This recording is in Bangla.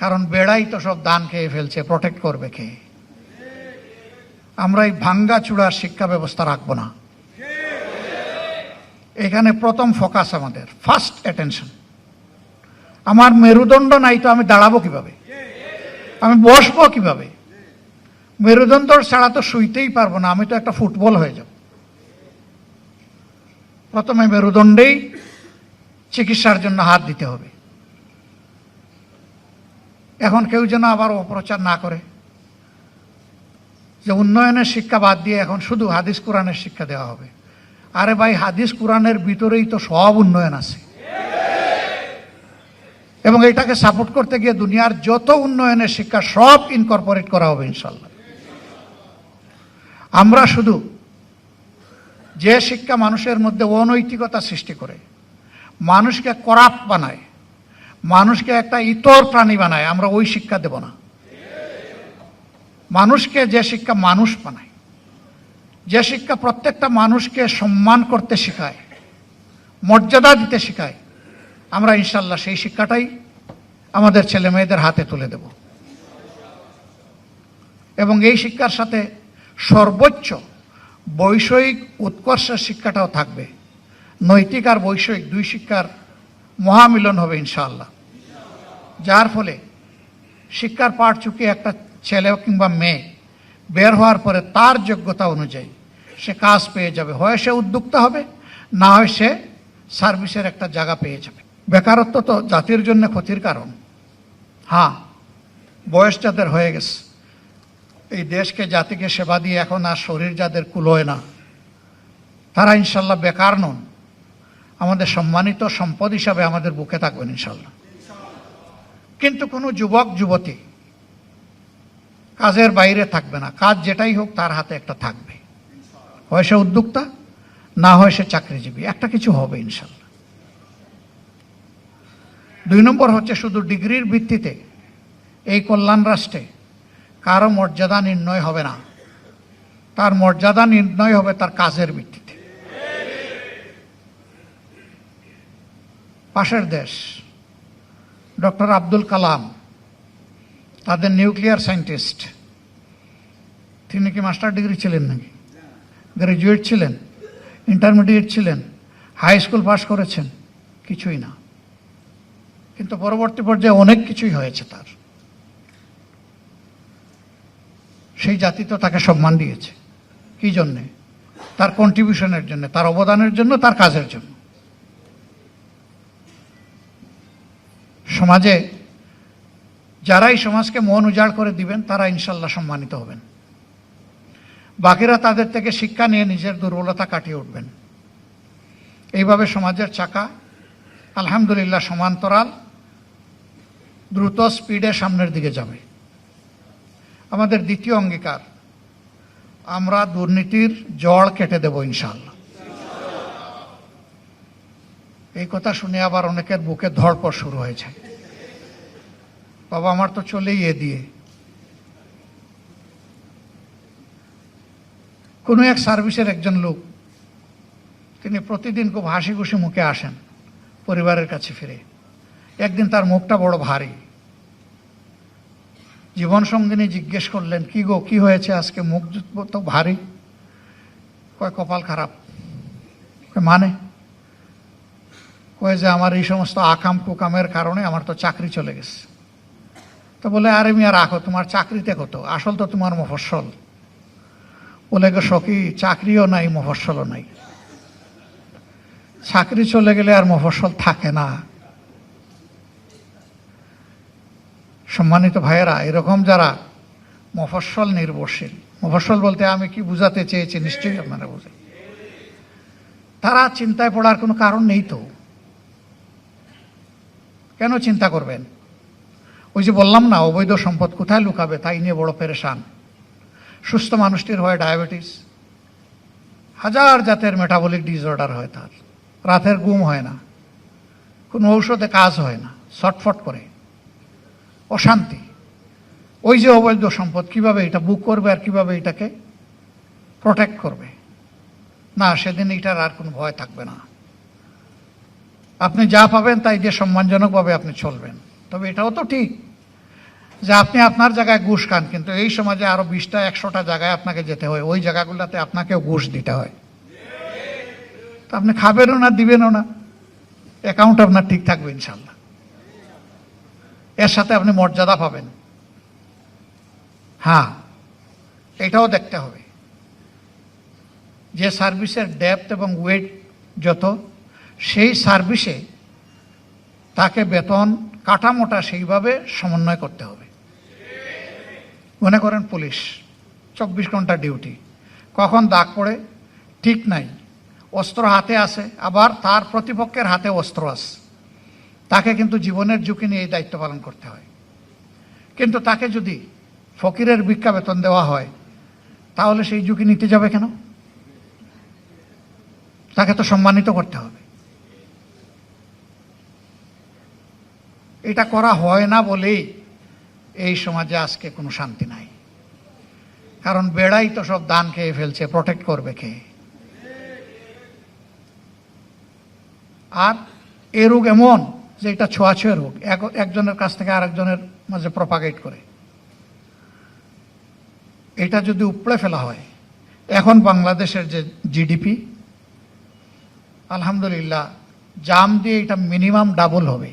কারণ বেড়াই তো সব দান খেয়ে ফেলছে প্রোটেক্ট করবে কে? আমরা এই ভাঙ্গা চূড়ার শিক্ষা ব্যবস্থা রাখব না। এখানে প্রথম ফোকাস আমাদের ফার্স্ট অ্যাটেনশন আমার মেরুদণ্ড নাই তো আমি দাঁড়াবো কীভাবে? আমি বসবো কীভাবে? মেরুদণ্ড ছাড়া তো শুইতেই পারব না, আমি তো একটা ফুটবল হয়ে যাব। প্রথমে মেরুদণ্ডেই চিকিৎসার জন্য হাত দিতে হবে। এখন কেউ যেন আবার অপপ্রচার না করে। যে উন্নয়নের শিক্ষা বাদ দিয়ে এখন শুধু হাদিস কোরআনের শিক্ষা দেওয়া হবে। আরে ভাই, হাদিস কোরআনের ভিতরেই তো সব উন্নয়ন আছে। এবং এটাকে সাপোর্ট করতে গিয়ে দুনিয়ার যত উন্নয়নের শিক্ষা সব ইনকর্পোরেট করা হবে ইনশাল্লাহ আমরা শুধু যে শিক্ষা মানুষের মধ্যে অনৈতিকতা সৃষ্টি করে, মানুষকে করাপ বানায় মানুষকে একটা ইতর প্রাণী বানায়, আমরা ওই শিক্ষা দেব না। মানুষকে যে শিক্ষা মানুষ বানায়, যে শিক্ষা প্রত্যেকটা মানুষকে সম্মান করতে শেখায়, মর্যাদা দিতে শেখায়, আমরা ইনশাল্লাহ সেই শিক্ষাটাই আমাদের ছেলে মেয়েদের হাতে তুলে দেব। এবং এই শিক্ষার সাথে সর্বোচ্চ বৈষয়িক উৎকর্ষের শিক্ষাটাও থাকবে। নৈতিক আর বৈষয়িক দুই শিক্ষার মহামিলন হবে ইনশাআল্লাহ। যার ফলে শিক্ষার পাঠ চুকে একটা ছেলে কিংবা মেয়ে বের হওয়ার পরে তার যোগ্যতা অনুযায়ী সে কাজ পেয়ে যাবে। হয় সে উদ্যোক্তা হবে, না হয় সে সার্ভিসের একটা জায়গা পেয়ে যাবে। বেকারত্ব তো জাতির জন্য ক্ষতির কারণ। হ্যাঁ বয়স যাদের হয়ে গেছে, এই দেশকে, জাতিকে সেবা দিয়ে এখন আর শরীর যাদের কুলোয় না, তারা ইনশাল্লাহ বেকার নন। আমাদের সম্মানিত সম্পদ হিসাবে আমাদের বুকে থাকবেন ইনশাল্লাহ। কিন্তু কোনো যুবক, যুবতী কাজের বাইরে থাকবে না। কাজ যেটাই হোক, তার হাতে একটা থাকবে। হয় সে উদ্যোক্তা, না হয় সে চাকরিজীবী। একটা কিছু হবে, ইনশাল্লাহ। দুই নম্বর হচ্ছে শুধু ডিগ্রির ভিত্তিতে এই কল্যাণ রাষ্ট্রে কারও মর্যাদা নির্ণয় হবে না। তার মর্যাদা নির্ণয় হবে তার কাজের ভিত্তিতে। পাশের দেশ। ডক্টর আব্দুল কালাম, তাদের নিউক্লিয়ার সায়েন্টিস্ট। তিনি কি মাস্টার ডিগ্রি ছিলেন নাকি? গ্রাজুয়েট ছিলেন, ইন্টারমিডিয়েট ছিলেন, হাই স্কুল পাস করেছেন, কিছুই না। কিন্তু পরবর্তী পর্যায়ে অনেক কিছুই হয়েছে তার। সেই জাতি তো তাকে সম্মান দিয়েছে। কি জন্যে? তার কন্ট্রিবিউশনের জন্য, তার অবদানের জন্য, তার কাজের জন্য। সমাজে যারাই সমাজকে মন উজাড় করে দিবেন, তারা ইনশাল্লাহ সম্মানিত হবেন। বাকিরা তাদের থেকে শিক্ষা নিয়ে নিজের দুর্বলতা কাটিয়ে উঠবেন। এইভাবে সমাজের চাকা আলহামদুলিল্লাহ সমান্তরাল, দ্রুত স্পিডে সামনের দিকে যাবে। আমাদের দ্বিতীয় অঙ্গীকার, আমরা দুর্নীতির জড় কেটে দেব ইনশাল্লাহ। এই কথা শুনে আবার অনেকের বুকে ধড়পড় শুরু হয়েছে। বাবা আমার তো চলেই এ দিয়ে। কোনো এক সার্ভিসের একজন লোক, তিনি প্রতিদিন খুব হাসি খুশি মুখে আসেন পরিবারের কাছে ফিরে। একদিন তার মুখটা বড় ভারী। জীবন সঙ্গিনী জিজ্ঞেস করলেন, কি গো, কি হয়েছে? আজকে মুখ তো ভারী। কয়, কপাল খারাপ। মানে? কয়ে যে আমার এই সমস্ত আকাম কুকামের কারণে আমার তো চাকরি চলে গেছে। তো বলে, আরে মিয়া, রাখো, তোমার চাকরিতে কত? আসল তো তোমার মফস্বল। বলে, গো সখী, চাকরিও নাই, মফস্বলও নাই। চাকরি চলে গেলে আর মফস্বল থাকে না। সম্মানিত ভাইয়েরা, এরকম যারা মফস্বল নির্ভরশীল, মফস্বল বলতে আমি কি বুঝাতে চেয়েছি নিশ্চয়ই আপনারা বুঝে তারা চিন্তায় পড়ার কোনো কারণ নেই তো। কেন চিন্তা করবেন? ওই যে বললাম না, অবৈধ সম্পদ কোথায় লুকাবে? তাই নিয়ে বড় পেরেশান। সুস্থ মানুষটির হয় ডায়াবেটিস। হাজার জাতের মেটাবলিক ডিসঅর্ডার হয় তার। রাতের গুম হয় না। কোনো ঔষধে কাজ হয় না। ছটফট করে। অশান্তি। ওই যে অবৈধ সম্পদ, কীভাবে এটা বুক করবে আর কীভাবে এটাকে প্রোটেক্ট করবে? না, সেদিন এটার আর কোনো ভয় থাকবে না। আপনি যা পাবেন তাই দিয়ে সম্মানজনকভাবে আপনি চলবেন। তবে এটাও তো ঠিক যে আপনি আপনার জায়গায় ঘুষ খান, কিন্তু এই সমাজে আরও বিশটা, একশোটা জায়গায় আপনাকে যেতে হয়। ওই জায়গাগুলোতে আপনাকেও ঘুষ দিতে হয়। তো আপনি খাবেনও না, দিবেনও না। অ্যাকাউন্ট আপনার ঠিক থাকবে ইনশাল্লাহ। এর সাথে আপনি মর্যাদা পাবেন। হ্যাঁ এটাও দেখতে হবে। যে সার্ভিসের ডেপথ এবং ওয়েট যত সেই সার্ভিসে তাকে বেতন কাঠামোটা সেইভাবে সমন্বয় করতে হবে। মনে করেন পুলিশ, চব্বিশ ঘণ্টা ডিউটি। কখন দাগ পড়ে? ঠিক নাই। অস্ত্র হাতে আছে, আবার তার প্রতিপক্ষের হাতে অস্ত্র আছে। তাকে কিন্তু জীবনের ঝুঁকি নিয়ে এই দায়িত্ব পালন করতে হয়। কিন্তু তাকে যদি ফকিরের ভিক্ষা বেতন দেওয়া হয়, তাহলে সেই ঝুঁকি নিতে যাবে কেন? তাকে তো সম্মানিত করতে হবে। এটা করা হয় না বলেই এই সমাজে আজকে কোনো শান্তি নাই। কারণ বেড়াই তো সব দান খেয়ে ফেলছে প্রোটেক্ট করবে কে? আর এ রোগ এমন যে এটা ছোঁয়াছুঁয়ে রোগ একজনের কাছ থেকে আরেকজনের মাঝে প্রপাগেট করে। এটা যদি উপড়ে ফেলা হয়, এখন বাংলাদেশের যে জিডিপি আলহামদুলিল্লাহ, জাম দিয়ে এটা মিনিমাম ডাবল হবে।